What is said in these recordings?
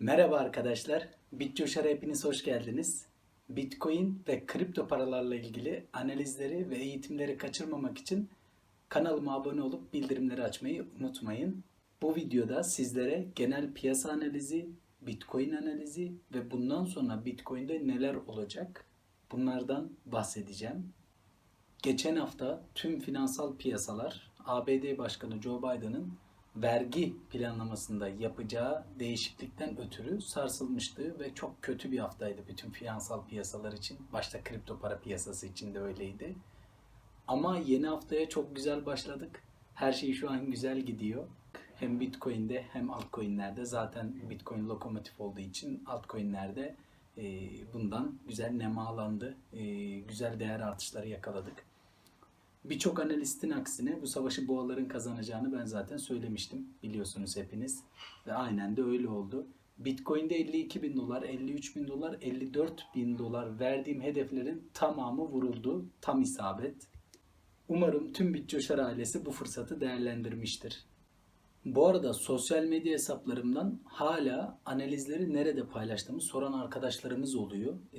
Merhaba arkadaşlar. BitCoşar'a hepiniz hoş geldiniz. Bitcoin ve kripto paralarla ilgili analizleri ve eğitimleri kaçırmamak için kanalıma abone olup bildirimleri açmayı unutmayın. Bu videoda sizlere genel piyasa analizi, Bitcoin analizi ve bundan sonra Bitcoin'de neler olacak bunlardan bahsedeceğim. Geçen hafta tüm finansal piyasalar ABD Başkanı Joe Biden'ın vergi planlamasında yapacağı değişiklikten ötürü sarsılmıştı ve çok kötü bir haftaydı bütün finansal piyasalar için. Başta kripto para piyasası için de öyleydi. Ama yeni haftaya çok güzel başladık. Her şey şu an güzel gidiyor. Hem Bitcoin'de hem altcoin'lerde zaten Bitcoin lokomotif olduğu için altcoin'lerde e, bundan güzel nemalandı. E, güzel değer artışları yakaladık. Birçok analistin aksine bu savaşı boğaların kazanacağını ben zaten söylemiştim. Biliyorsunuz hepiniz. Ve aynen de öyle oldu. Bitcoin'de 52 bin dolar, 53 bin dolar, 54 bin dolar verdiğim hedeflerin tamamı vuruldu. Tam isabet. Umarım tüm BitCoşar ailesi bu fırsatı değerlendirmiştir. Bu arada sosyal medya hesaplarımdan hala analizleri nerede paylaştığımı soran arkadaşlarımız oluyor. Ee,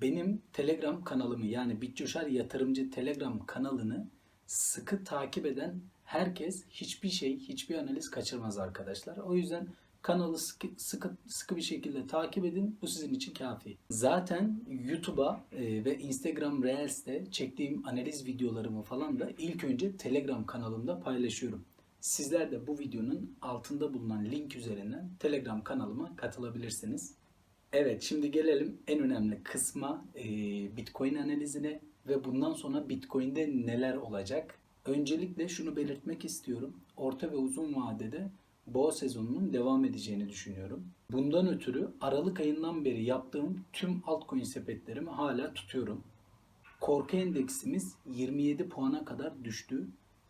benim Telegram kanalımı yani Bitcoşar Yatırımcı Telegram kanalını sıkı takip eden herkes hiçbir şey, hiçbir analiz kaçırmaz arkadaşlar. O yüzden kanalı sıkı, sıkı, sıkı bir şekilde takip edin. Bu sizin için kafi. Zaten YouTube'a e, ve Instagram Reels'te çektiğim analiz videolarımı falan da ilk önce Telegram kanalımda paylaşıyorum. Sizler de bu videonun altında bulunan link üzerinden Telegram kanalıma katılabilirsiniz. Evet şimdi gelelim en önemli kısma e, Bitcoin analizine ve bundan sonra Bitcoin'de neler olacak. Öncelikle şunu belirtmek istiyorum. Orta ve uzun vadede boğa sezonunun devam edeceğini düşünüyorum. Bundan ötürü Aralık ayından beri yaptığım tüm altcoin sepetlerimi hala tutuyorum. Korku endeksimiz 27 puana kadar düştü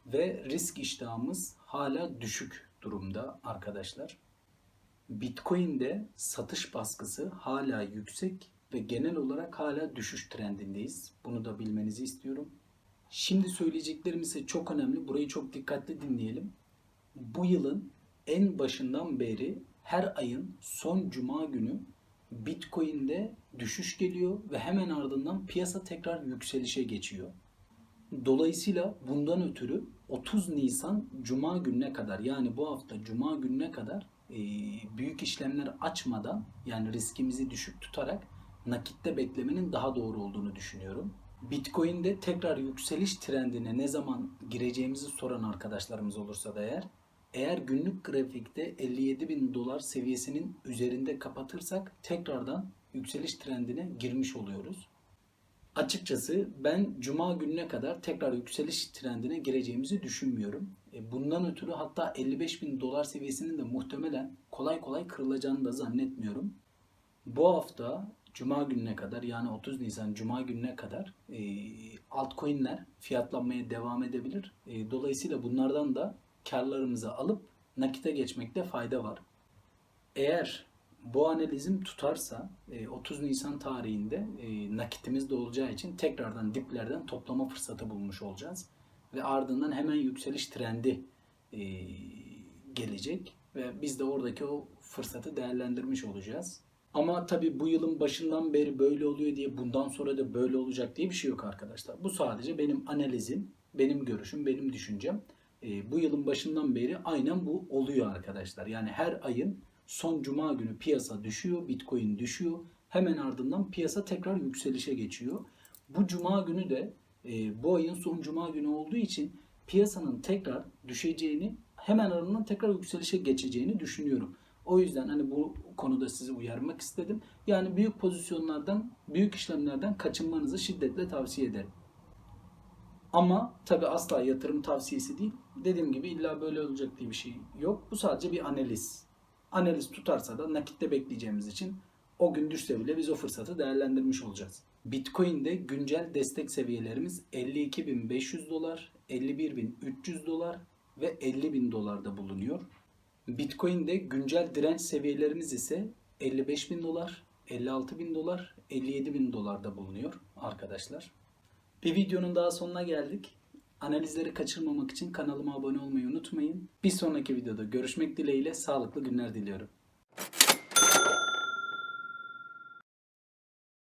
ve risk iştahımız hala düşük durumda arkadaşlar. Bitcoin'de satış baskısı hala yüksek ve genel olarak hala düşüş trendindeyiz. Bunu da bilmenizi istiyorum. Şimdi söyleyeceklerim ise çok önemli. Burayı çok dikkatli dinleyelim. Bu yılın en başından beri her ayın son cuma günü Bitcoin'de düşüş geliyor ve hemen ardından piyasa tekrar yükselişe geçiyor. Dolayısıyla bundan ötürü 30 Nisan Cuma gününe kadar yani bu hafta Cuma gününe kadar büyük işlemler açmadan yani riskimizi düşük tutarak nakitte beklemenin daha doğru olduğunu düşünüyorum. Bitcoin'de tekrar yükseliş trendine ne zaman gireceğimizi soran arkadaşlarımız olursa da eğer eğer günlük grafikte 57 bin dolar seviyesinin üzerinde kapatırsak tekrardan yükseliş trendine girmiş oluyoruz. Açıkçası ben cuma gününe kadar tekrar yükseliş trendine gireceğimizi düşünmüyorum. E, Bundan ötürü hatta 55 bin dolar seviyesinin de muhtemelen kolay kolay kırılacağını da zannetmiyorum. Bu hafta cuma gününe kadar yani 30 Nisan cuma gününe kadar e, altcoin'ler fiyatlanmaya devam edebilir. E, dolayısıyla bunlardan da karlarımızı alıp nakite geçmekte fayda var. Eğer bu analizim tutarsa e, 30 Nisan tarihinde e, nakitimiz de olacağı için tekrardan diplerden toplama fırsatı bulmuş olacağız. Ve ardından hemen yükseliş trendi e, gelecek ve biz de oradaki o fırsatı değerlendirmiş olacağız. Ama tabii bu yılın başından beri böyle oluyor diye bundan sonra da böyle olacak diye bir şey yok arkadaşlar. Bu sadece benim analizim, benim görüşüm, benim düşüncem. E, bu yılın başından beri aynen bu oluyor arkadaşlar. Yani her ayın son cuma günü piyasa düşüyor, Bitcoin düşüyor. Hemen ardından piyasa tekrar yükselişe geçiyor. Bu cuma günü de e, bu ayın son cuma günü olduğu için piyasanın tekrar düşeceğini hemen ardından tekrar yükselişe geçeceğini düşünüyorum. O yüzden hani bu konuda sizi uyarmak istedim. Yani büyük pozisyonlardan, büyük işlemlerden kaçınmanızı şiddetle tavsiye ederim. Ama tabi asla yatırım tavsiyesi değil. Dediğim gibi illa böyle olacak diye bir şey yok. Bu sadece bir analiz. Analiz tutarsa da nakitte bekleyeceğimiz için o gün düşse bile biz o fırsatı değerlendirmiş olacağız. Bitcoin'de güncel destek seviyelerimiz 52.500 dolar, 51.300 dolar ve 50.000 dolarda bulunuyor. Bitcoin'de güncel direnç seviyelerimiz ise 55.000 dolar, 56.000 dolar, 57.000 dolarda bulunuyor arkadaşlar. Bir videonun daha sonuna geldik. Analizleri kaçırmamak için kanalıma abone olmayı unutmayın. Bir sonraki videoda görüşmek dileğiyle sağlıklı günler diliyorum.